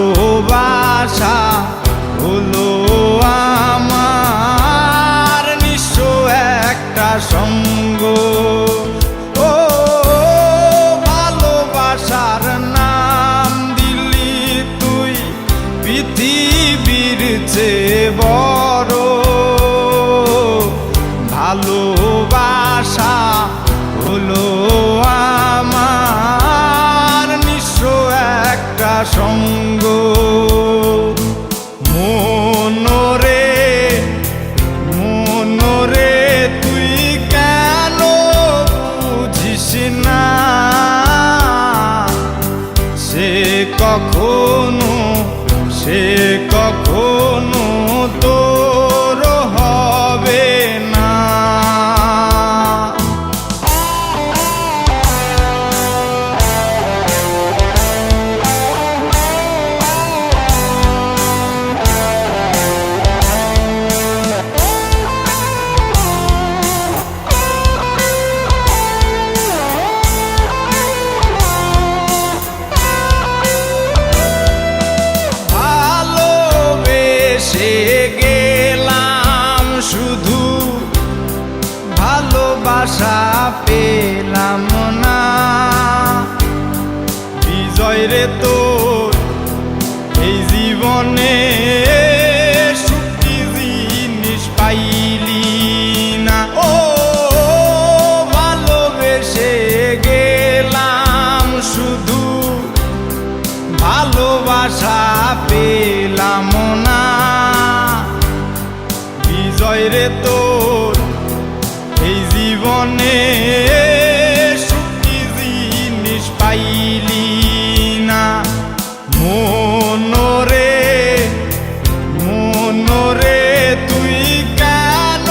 ভালোবাসা হলো আমার নিঃস্ব একটা সঙ্গ। ও, ভালোবাসার নাম দিলি তুই, পৃথিবীর চেয়ে বড়। ভালোবাসা হলো কখনো সে পেলাম না। বিজয় রে তোর, এই জীবনে না। ভালোবেসে গেলাম শুধু, ভালোবাসা পেলাম না। বিজয় রে পাইলি না। মনরে মনরে তুই কেন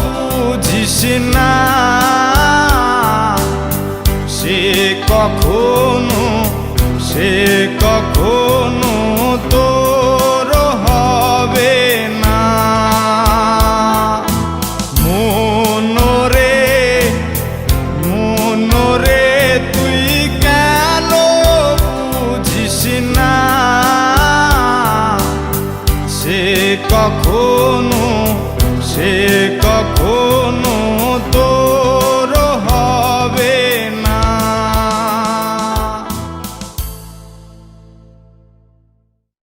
বুঝিস না? সে কখনো সে কখনো কখনো সে